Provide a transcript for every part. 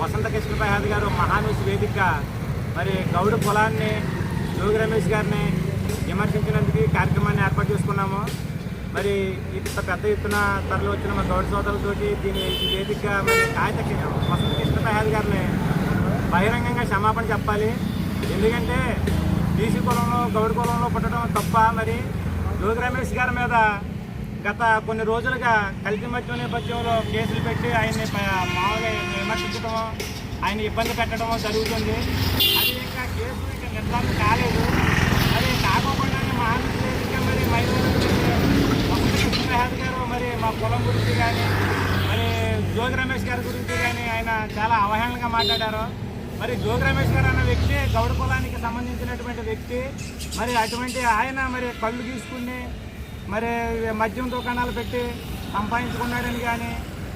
వసంత కృష్ణ ప్రసాద్ గారు మహానూసి వేదిక మరి గౌడ కులాన్ని జోగి రమేష్ గారిని విమర్శించినందుకు కార్యక్రమాన్ని ఏర్పాటు చేసుకున్నాము. మరి ఇంత పెద్ద ఎత్తున తరలి వచ్చిన మా గౌడ సోదరులతోటి దీని వేదిక మరి కాగిత వసంత కృష్ణ ప్రసాద్ గారిని బహిరంగంగా క్షమాపణ చెప్పాలి. ఎందుకంటే బీసీ కులంలో గౌడ కులంలో పుట్టడం తప్ప మరి జోగి రమేష్ గారి మీద గత కొన్ని రోజులుగా కలిసి మద్యం నేపథ్యంలో కేసులు పెట్టి ఆయన్ని మామూలుగా విమర్శించడం ఆయన ఇబ్బంది పెట్టడం జరుగుతుంది. అది ఇంకా కేసు ఇంకా నిర్ధారణ కాలేదు. మరి మా ఆంధ్రప్రదేశ్గా మరి మహిళల గురించి గారు మరి మా కులం గురించి కానీ మరి జోగి రమేష్ గారి గురించి కానీ ఆయన చాలా అవహేళనగా మాట్లాడారు. మరి జోగి రమేష్ గారు అన్న వ్యక్తి గౌడ కులానికి సంబంధించినటువంటి వ్యక్తి మరి అటువంటి ఆయన మరి కళ్ళు తీసుకుని మరి మద్యం దుకాణాలు పెట్టి సంపాదించుకున్నాడని కానీ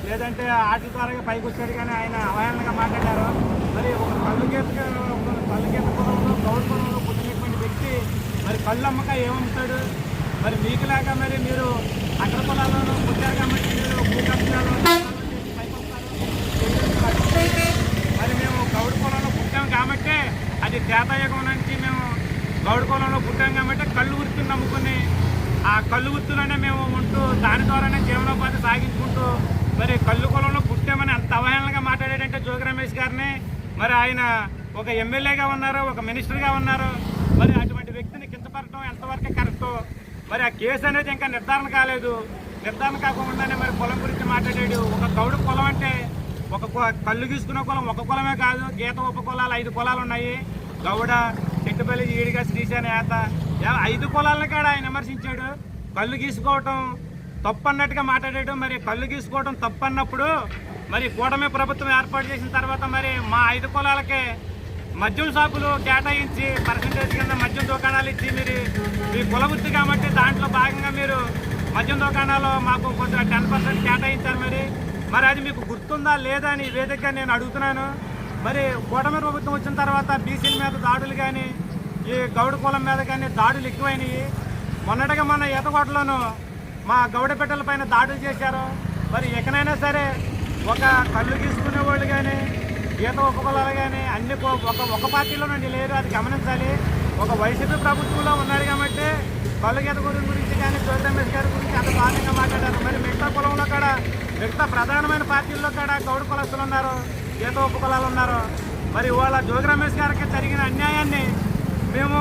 లేదంటే ఆటల ద్వారా పైకి వచ్చాడు కానీ ఆయన అవహేళనగా మాట్లాడారు. మరి ఒక కళ్ళు గీత ఒక కళ్ళు గీత కులంలో గౌడ కులంలో పుట్టినటువంటి వ్యక్తి మరి కళ్ళు అమ్మక ఏమమ్ముతాడు మరి మీకులాగా మరి మీరు అగ్ర కులాలను పుట్టారు కాబట్టి మీరు భూకబ్జాలు మరి మేము గౌడ్ కులంలో పుట్టాం కాబట్టి అది త్రేతాయుగం నుంచి మేము గౌడ్ కులంలో పుట్టాం కాబట్టి కళ్ళు గుర్తుని నమ్ముకుని ఆ కళ్ళు గుర్తులోనే మేము ఉంటూ దాని ద్వారానే జీవనోపాధి సాగించుకుంటూ మరి కళ్ళు కులంలో పుట్టామని అంత అవహేళనగా మాట్లాడాడంటే జోగి రమేష్ గారిని మరి ఆయన ఒక ఎమ్మెల్యేగా ఉన్నారు ఒక మినిస్టర్గా ఉన్నారు. మరి అటువంటి వ్యక్తిని కించపరచడం ఎంతవరకు కరెక్టో మరి ఆ కేసు అనేది ఇంకా నిర్ధారణ కాలేదు. నిర్ధారణ కాకుండానే మరి కులం గురించి మాట్లాడాడు. ఒక తౌడు కులం అంటే ఒక కు- కళ్ళు గీసుకున్న కులం ఒక కులమే కాదు గీత ఉప కులాలు ఐదు కులాలు ఉన్నాయి. గౌడ చెట్టుపల్లి ఈడిగా శ్రీశాన ఏత ఐదు కులాలను కూడా ఆయన విమర్శించాడు. కళ్ళు గీసుకోవటం తప్పు అన్నట్టుగా మాట్లాడాడు మరి కళ్ళు గీసుకోవటం తప్పు అన్నప్పుడు మరి కూటమి ప్రభుత్వం ఏర్పాటు చేసిన తర్వాత మరి మా ఐదు కులాలకే మద్యం షాపులు కేటాయించి పర్సంటేజ్ కింద మద్యం దుకాణాలు ఇచ్చి మీరు మీ కుల వృత్తి కాబట్టి దాంట్లో భాగంగా మీరు మద్యం దుకాణాలు మాకు కొంచెం టెన్ పర్సెంట్ కేటాయించారు మరి. మరి అది మీకు గుర్తుందా లేదా అని వేదికగా నేను అడుగుతున్నాను. మరి కూటమి ప్రభుత్వం వచ్చిన తర్వాత బీసీల మీద దాడులు కానీ ఈ గౌడ కులం మీద కానీ దాడులు ఎక్కువైనవి మొన్నటిగా మన ఈతకోటలోను మా గౌడ బిడ్డల పైన దాడులు చేశారు. మరి ఎక్కడైనా సరే ఒక కళ్ళు తీసుకునే వాళ్ళు కానీ ఒక్క కులాలు కానీ అన్ని ఒక ఒక పార్టీలో నుండి లేరు. అది గమనించాలి. ఒక వైసీపీ ప్రభుత్వంలో ఉన్నాడు కాబట్టి కళ్ళు గీత గురి గురించి కానీ జోగి రమేష్ గారి గురించి అంత బాధంగా మాట్లాడారు. మరి మిగతా కులంలో కూడా మిగతా ప్రధానమైన పార్టీల్లో కూడా గౌడ కులస్తులు ఉన్నారు ఒక్క కులాలు ఉన్నారు మరి వాళ్ళ జోగి రమేష్ గారికి జరిగిన అన్యాయాన్ని మేము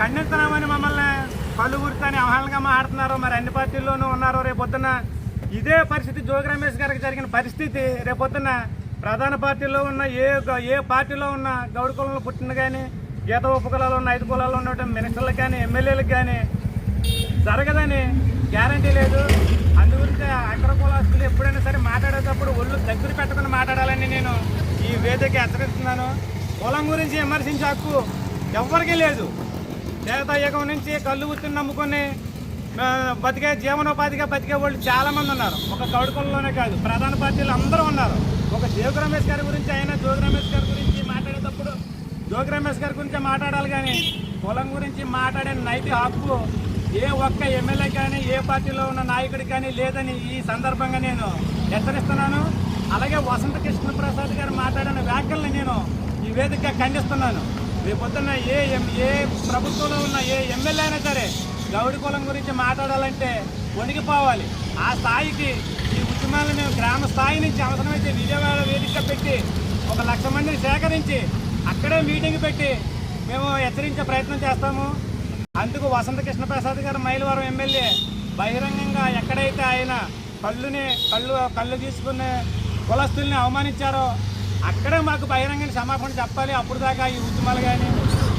ఖండిస్తున్నామని మమ్మల్ని పలువురితోనే గుర్తని అవహేళనగా మాట్లాడుతున్నారు. మరి అన్ని పార్టీల్లోనూ ఉన్నారు రేపొద్దున ఇదే పరిస్థితి జోగి రమేష్ గారికి జరిగిన పరిస్థితి. రేపొద్దున ప్రధాన పార్టీలో ఉన్న ఏ ఏ పార్టీలో ఉన్న గౌడ కులంలో పుట్టిన కానీ గీత ఉపకులాలు ఉన్న ఐదు కులాలు ఉన్నటువంటి మినిస్టర్లకు కానీ ఎమ్మెల్యేలకు కానీ జరగదని గ్యారంటీ లేదు. అందుగురించి అగ్ర కులాస్తులు ఎప్పుడైనా సరే మాట్లాడేటప్పుడు ఒళ్ళు దగ్గర పెట్టుకుని మాట్లాడాలని నేను ఈ వేదిక హెచ్చరిస్తున్నాను. కులం గురించి విమర్శించే హక్కు ఎవరికీ లేదు. దేవతాయుగం నుంచి కళ్ళు ఉత్తిని నమ్ముకొని బతికే జీవనోపాధిగా బతికే వాళ్ళు చాలామంది ఉన్నారు. ఒక గౌడ కాదు ప్రధాన పార్టీలు అందరూ ఉన్నారు. ఒక జోగి రమేష్ గారి గురించి అయినా జోగి రమేష్ గారి గురించి మాట్లాడేటప్పుడు జోగి రమేష్ గారి గురించి మాట్లాడాలి కానీ కులం గురించి మాట్లాడే నైతి హక్కు ఏ ఒక్క ఎమ్మెల్యే కానీ ఏ పార్టీలో ఉన్న నాయకుడికి కానీ లేదని ఈ సందర్భంగా నేను హెచ్చరిస్తున్నాను. అలాగే వసంత కృష్ణ ప్రసాద్ గారు మాట్లాడిన వ్యాఖ్యల్ని నేను ఈ వేదికగా ఖండిస్తున్నాను. రేపొద్దున్న ఏ ఎం- ఏ ప్రభుత్వంలో ఉన్న ఏ ఎమ్మెల్యే అయినా సరే గౌడి కులం గురించి మాట్లాడాలంటే వణికిపోవాలి ఆ స్థాయికి ఈ ఉద్యమాలను మేము గ్రామ స్థాయి నుంచి అవసరమైతే విజయవాడ వేదిక పెట్టి ఒక లక్ష మందిని సేకరించి అక్కడే మీటింగ్ పెట్టి మేము హెచ్చరించే ప్రయత్నం చేస్తాము. అందుకు వసంత కృష్ణప్రసాద్ గారు మైలవరం ఎమ్మెల్యే బహిరంగంగా ఎక్కడైతే ఆయన కళ్ళుని కళ్ళు కళ్ళు తీసుకునే కులస్తుల్ని అవమానించారో అక్కడే మాకు బహిరంగ క్షమాపణ చెప్పాలి. అప్పుడు దాకా ఈ ఉద్యమాలు కానీ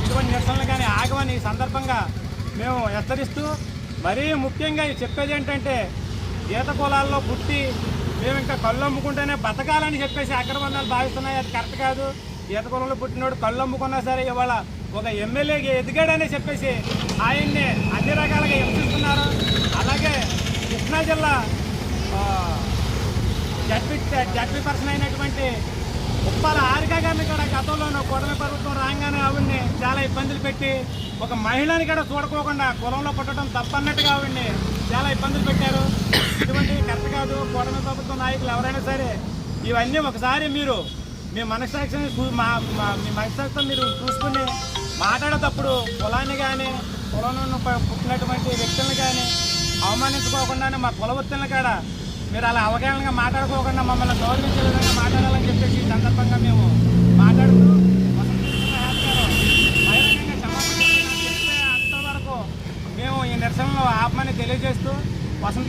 ఇటువంటి నిరసనలు కానీ ఆగమని ఈ సందర్భంగా మేము హెచ్చరిస్తూ మరీ ముఖ్యంగా చెప్పేది ఏంటంటే ఈత కులాల్లో పుట్టి మేము ఇంకా కళ్ళు అమ్ముకుంటేనే బతకాలని చెప్పేసి అగ్రబంధాలు భావిస్తున్నాయి. అది కరెక్ట్ కాదు. ఈత కులంలో పుట్టినోడు కళ్ళు అమ్ముకున్నా సరే ఇవాళ ఒక ఎమ్మెల్యేకి ఎదిగాడని చెప్పేసి ఆయన్ని అన్ని రకాలుగా హింసిస్తున్నారు అలాగే కృష్ణా జిల్లా జడ్పీ జడ్పీ పర్సన్ అయినటువంటి ఉప్పాల హారిక గారిని కూడా గతంలోనూ కూటమి ప్రభుత్వం రాగానే ఆవిడ్ని చాలా ఇబ్బందులు పెట్టి ఒక మహిళని కూడా చూడకోకుండా కులంలో పుట్టడం తప్పన్నట్టుగా ఆవిడ్ని చాలా ఇబ్బందులు పెట్టారు. ఇటువంటి కరెక్ట్ కాదు. కూటమి ప్రభుత్వం నాయకులు ఎవరైనా సరే ఇవన్నీ ఒకసారి మీరు మీ మనస్సాక్షిని మీ మనస్సాక్షితో మీరు చూసుకుని మాట్లాడేటప్పుడు కులాన్ని కానీ కులంలో పుట్టినటువంటి వ్యక్తులను కానీ అవమానించుకోకుండానే మా కుల వృత్తులను కూడా మీరు అలా అవగాహనగా మాట్లాడుకోకుండా మమ్మల్ని గౌరవించే విధంగా మాట్లాడాలని చెప్పేసి ఈ సందర్భంగా మేము మాట్లాడుతూ అంతవరకు మేము ఈ నిరసనలో ఆపమని తెలియజేస్తూ వసంత